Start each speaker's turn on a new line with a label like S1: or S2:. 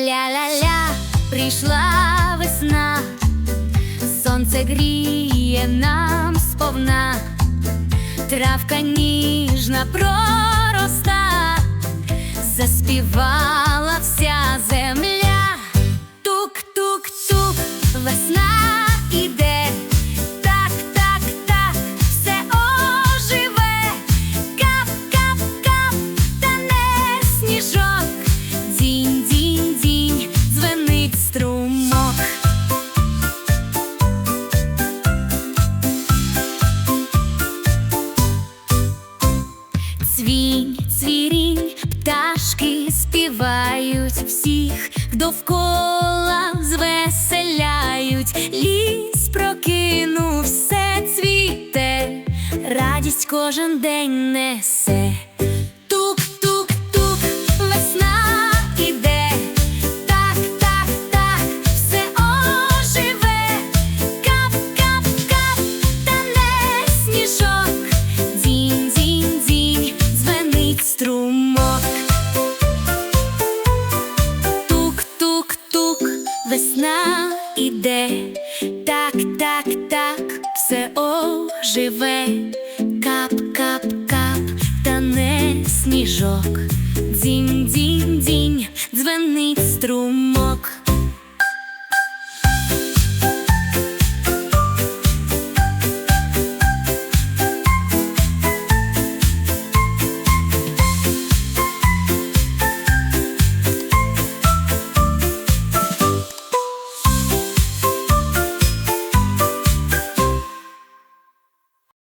S1: Ля-ля-ля, прийшла весна, сонце гріє нам сповна, травка ніжна пророста, заспіва. Цвінь, цвірінь, пташки співають всіх довкола звеселяють, ліс прокинув, все цвіте, радість кожен день несе. Весна іде, так, так, так, все оживе, кап-кап-кап, та не сніжок, дзінь, дзінь, дзвенить струмок.